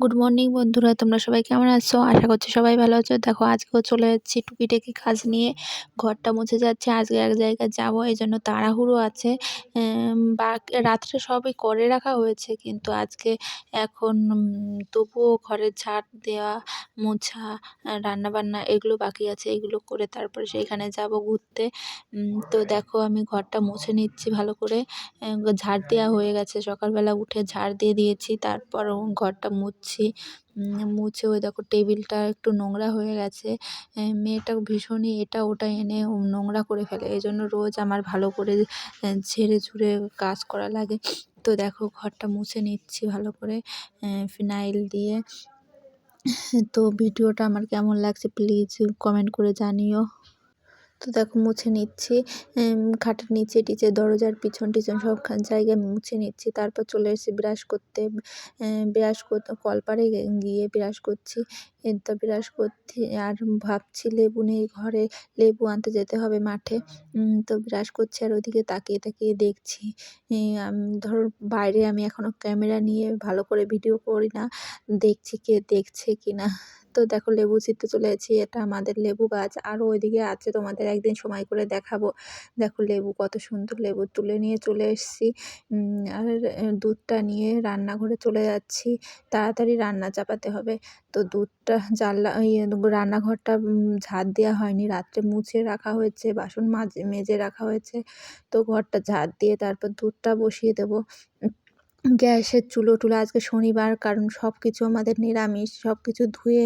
Good morning বন্ধুরা, তোমরা সবাই কেমন আছো? আশা করছি সবাই ভালো আছো। দেখো, আজকেও চলে যাচ্ছি টুকিটাকি কাজ নিয়ে। ঘরটা মুছে যাচ্ছে, আজকে এক জায়গায় যাব, এই জন্য তাড়াহুড়ো আছে। বা রাত্রে সবই করে রাখা হয়েছে, কিন্তু আজকে এখন তবুও ঘরের ঝাড় দেওয়া, মোছা, রান্নাবান্না এগুলো বাকি আছে, এগুলো করে তারপরে সেইখানে যাব ঘুরতে। তো দেখো, আমি ঘরটা মুছে নিচ্ছি ভালো করে। ঝাড় দেওয়া হয়ে গেছে, সকালবেলা উঠে ঝাড় দিয়ে দিয়েছি তারপর ঘরটা মুছছি মুছে ওই দেখো টেবিলটা একটু নোংরা হয়ে গেছে। মেয়েটা ভীষণই এটা ওটা এনে নোংরা করে ফেলে। এই জন্য রোজ আমার ভালো করে ঝেড়ে ঝুড়ে কাজ করা লাগে। তো দেখো ঘরটা মুছে নিচ্ছি ভালো করে ফিনাইল দিয়ে। তো ভিডিওটা আমার কেমন লাগছে প্লিজ কমেন্ট করে জানিও। তো দেখো মুছে নিচ্ছি। খাটের নিচে টিচে দরজার পিছন টিছন সব জায়গায় মুছে নিচ্ছি। তারপর চলে এসেছি ব্রাশ করতে। ব্রাশ করতে, কলপারে গিয়ে ব্রাশ করছি। তা ব্রাশ করতে, আর ভাবছি লেবু নেই ঘরে। লেবু আনতে যেতে হবে মাঠে। তো ব্রাশ করছি আর ওদিকে তাকিয়ে তাকিয়ে দেখছি। ধর বাইরে আমি এখনও ক্যামেরা নিয়ে ভালো করে ভিডিও করি না। দেখছি কে দেখছে কি না তো দেখো লেবু ছিঁড়তে চলে যাচ্ছি, এটা আমাদের লেবু গাছ। আরও ওইদিকে আছে তোমাদের একদিন সময় করে দেখাবো। দেখো লেবু কত সুন্দর লেবু তুলে নিয়ে চলে এসেছি। আর দুধটা নিয়ে রান্নাঘরে চলে যাচ্ছি। তাড়াতাড়ি রান্না চাপাতে হবে। তো দুধটা জানলা রান্নাঘরটা ঝাড় দেওয়া হয়নি। রাত্রে মুছে রাখা হয়েছে, বাসন মাজে মেজে রাখা হয়েছে। তো ঘরটা ঝাড় দিয়ে তারপর দুধটা বসিয়ে দেবো। গ্যাসের চুলো টুলো আজকে শনিবার, কারণ সব কিছু আমাদের নিরামিষ সব কিছু ধুয়ে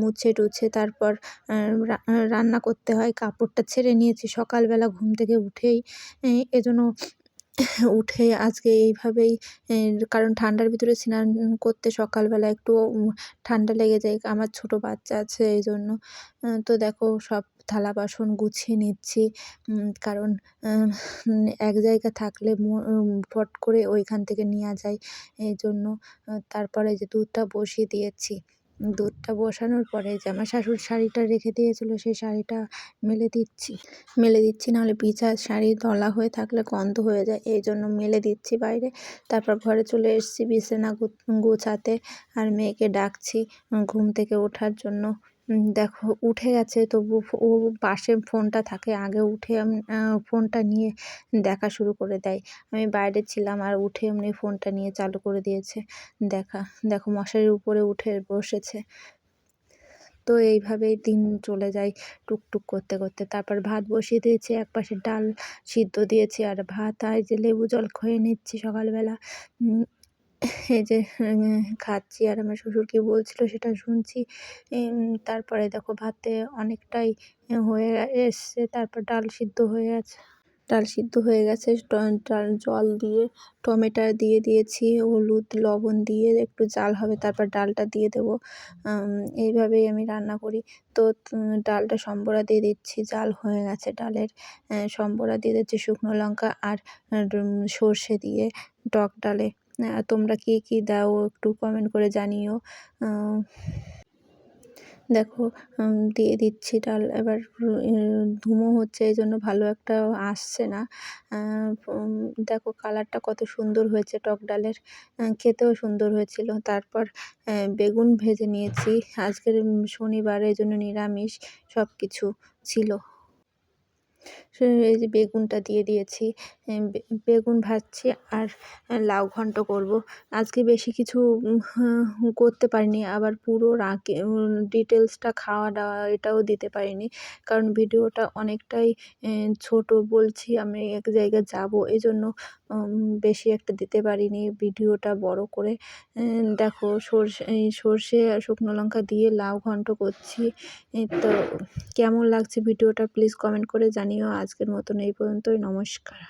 মুছে টুছে তারপর রান্না করতে হয়। কাপড়টা ছেড়ে নিয়েছি সকালবেলা ঘুম থেকে উঠেই এজন্য উঠে আজকে এইভাবেই কারণ ঠান্ডার ভিতরে স্নান করতে সকালবেলা একটু ঠান্ডা লেগে যায়। আমার ছোট বাচ্চা আছে এই জন্য তো দেখো সব থালা বাসন গুছিয়ে নিচ্ছি। কারণ এক জায়গা থাকলে ফট করে ওইখান থেকে নেওয়া যায় এই জন্য তারপরে যে দুধটা বসিয়ে দিয়েছি। দুধটা বসানোর পরে যে আমার শাশুড় শাড়িটা রেখে দিয়েছিলো সেই শাড়িটা মেলে দিচ্ছি। মেলে দিচ্ছি, নাহলে পিছা শাড়ি দলা হয়ে থাকলে গন্ধ হয়ে যায়, এই জন্য মেলে দিচ্ছি বাইরে। তারপর ঘরে চলে এসেছি, বিছানা গোছাতে, আর মেয়েকে ডাকছি ঘুম থেকে ওঠার জন্য। দেখো, উঠে গেছে। তবু ও পাশে ফোনটা থাকে, আগে উঠে ফোনটা নিয়ে দেখা শুরু করে দেয়। আমি বাইরে ছিলাম আর উঠে এমনি ফোনটা নিয়ে চালু করে দিয়েছে। দেখা, দেখো, মশারির উপরে উঠে বসেছে। তো এইভাবেই দিন চলে যায় টুকটুক করতে করতে। তারপর ভাত বসিয়ে দিয়েছি, এক পাশে ডাল সিদ্ধ দিয়েছি আর ভাত আর যে লেবু জল খেয়ে নিচ্ছি সকালবেলা। এই যে খাচ্ছি আর আমার শ্বশুর কী বলছিল সেটা শুনছি। তারপরে দেখো ভাতে অনেকটাই হয়ে এসছে, তারপর ডাল সিদ্ধ হয়ে গেছে। ডাল সিদ্ধ হয়ে গেছে ডাল জল দিয়ে, টমেটো দিয়ে দিয়েছি, হলুদ, লবণ দিয়ে একটু জাল হবে, তারপর ডালটা দিয়ে দেবো। এইভাবেই আমি রান্না করি। তো ডালটা সম্বরা দিয়ে দিচ্ছি, জাল হয়ে গেছে ডালের। সম্বরা দিয়ে দিচ্ছি শুকনো লঙ্কা আর সর্ষে দিয়ে, টক ডালে। তোমরা কে কী দাও একটু কমেন্ট করে জানিও। দেখো দিয়ে দিচ্ছি ডাল। এবার ধুমো হচ্ছে, এই জন্য ভালো একটা আসছে না। দেখো কালারটা কত সুন্দর হয়েছে টক ডালের। খেতেও সুন্দর হয়েছিল। তারপর বেগুন ভেজে নিয়েছি। আজকের শনিবার, এই জন্য নিরামিষ সব কিছু ছিল। এই যে বেগুনটা দিয়ে দিয়েছি বেগুন ভাজছি আর লাউ ঘন্ট করব। আজকে বেশি কিছু করতে পারিনি। আবার পুরো রাকে ডিটেলসটা খাওয়া দাওয়া এটাও দিতে পারিনি। কারণ ভিডিওটা অনেকটাই ছোট বলছি আমি এক জায়গায় যাব। এই জন্য বেশি একটা দিতে পারিনি ভিডিওটা বড় করে। দেখো সর্ষে সর্ষে শুকনো লঙ্কা দিয়ে লাউ ঘন্ট করছি। তো কেমন লাগছে ভিডিওটা প্লিজ কমেন্ট করে জানিও আজকের মতন এই পর্যন্তই। নমস্কার।